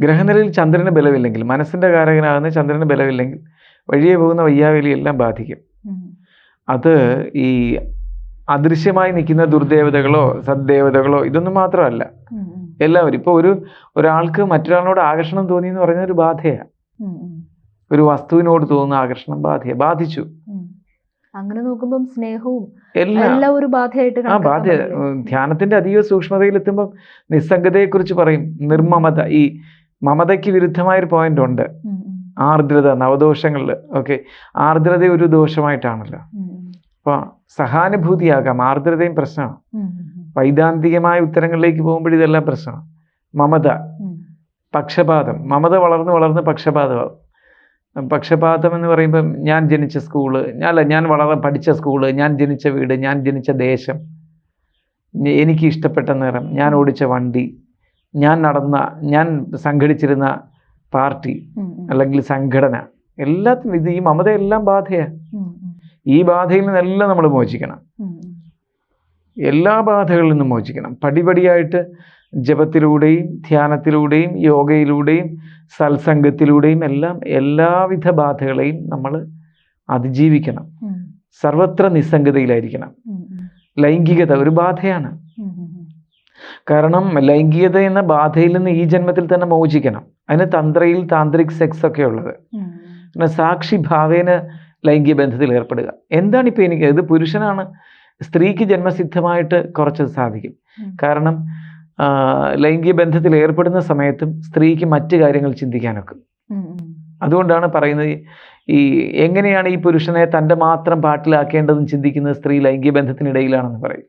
ഗ്രഹനിലയിൽ ചന്ദ്രന് ബലമില്ലെങ്കിൽ മനസ്സിന്റെ കാരകനാകുന്ന ചന്ദ്രന് ബലമില്ലെങ്കിൽ വഴിയെ പോകുന്ന വയ്യാവലിയെല്ലാം ബാധിക്കും. അത് ഈ അദൃശ്യമായി നിൽക്കുന്ന ദുർദേവതകളോ സദ്ദേവതകളോ ഇതൊന്നും മാത്രമല്ല. എല്ലാവരും ഇപ്പോൾ ഒരു ഒരാൾക്ക് മറ്റൊരാളിനോട് ആകർഷണം തോന്നി എന്ന് പറയുന്ന ഒരു ബാധയാണ്. ഒരു വസ്തുവിനോട് തോന്നുന്ന ആകർഷണം ബാധയെ ബാധിച്ചു. അങ്ങനെ നോക്കുമ്പോൾ സ്നേഹവും എല്ലാം. ഒരു ബാധയായിട്ട് ആ ബാധ ധ്യാനത്തിന്റെ അതീവ സൂക്ഷ്മതയിലെത്തുമ്പം നിസ്സംഗതയെക്കുറിച്ച് പറയും നിർമ്മമത. ഈ മമതയ്ക്ക് വിരുദ്ധമായൊരു പോയിന്റ് ഉണ്ട്. ആർദ്രത നവദോഷങ്ങളിൽ ഓക്കെ ആർദ്രത ഒരു ദോഷമായിട്ടാണല്ലോ. അപ്പോൾ സഹാനുഭൂതിയാകാം ആർദ്രതയും പ്രശ്നമാണ്. വൈദാന്തികമായ ഉത്തരങ്ങളിലേക്ക് പോകുമ്പോൾ ഇതെല്ലാം പ്രശ്നമാണ്. മമത പക്ഷപാതം. മമത വളർന്ന് വളർന്ന് പക്ഷപാതമാകും പക്ഷപാതം എന്ന് പറയുമ്പം ഞാൻ ജനിച്ച സ്കൂൾ അല്ല ഞാൻ വളർ പഠിച്ച സ്കൂൾ ഞാൻ ജനിച്ച വീട് ഞാൻ ജനിച്ച ദേശം എനിക്ക് ഇഷ്ടപ്പെട്ട നിറം ഞാൻ ഓടിച്ച വണ്ടി ഞാൻ നടന്ന ഞാൻ സംഘടിച്ചിരുന്ന പാർട്ടി. അല്ലെങ്കിൽ സംഘടന എല്ലാത്തിനും ഇത് ഈ മമതയെല്ലാം ബാധയാ ബാധയാണ്. ഈ ബാധയിൽ നിന്നെല്ലാം നമ്മൾ മോചിക്കണം. എല്ലാ ബാധകളിൽ നിന്നും മോചിക്കണം പടിപടിയായിട്ട് ജപത്തിലൂടെയും ധ്യാനത്തിലൂടെയും യോഗയിലൂടെയും സത്സംഗത്തിലൂടെയും എല്ലാം എല്ലാവിധ ബാധകളെയും നമ്മൾ അതിജീവിക്കണം സർവത്ര നിസ്സംഗതയിലായിരിക്കണം. ലൈംഗികത ഒരു ബാധയാണ്. കാരണം ലൈംഗികത എന്ന ബാധയിൽ നിന്ന് ഈ ജന്മത്തിൽ തന്നെ മോചിക്കണം. അതിന് തന്ത്രയിൽ താന്ത്രിക് സെക്സ് ഒക്കെ ഉള്ളത്. പിന്നെ സാക്ഷി ഭാവേന ലൈംഗിക ബന്ധത്തിൽ ഏർപ്പെടുക. എന്താണ് ഇപ്പോൾ എനിക്ക് ഇത് പുരുഷനാണ് സ്ത്രീക്ക് ജന്മസിദ്ധമായിട്ട് കുറച്ചത് സാധിക്കും. കാരണം ലൈംഗിക ബന്ധത്തിൽ ഏർപ്പെടുന്ന സമയത്തും സ്ത്രീക്ക് മറ്റ് കാര്യങ്ങൾ ചിന്തിക്കാനൊക്കെ. അതുകൊണ്ടാണ് പറയുന്നത് ഈ എങ്ങനെയാണ് ഈ പുരുഷനെ തന്റെ മാത്രം പാട്ടിലാക്കേണ്ടതെന്ന് ചിന്തിക്കുന്നത് സ്ത്രീ ലൈംഗിക ബന്ധത്തിനിടയിലാണെന്ന് പറയും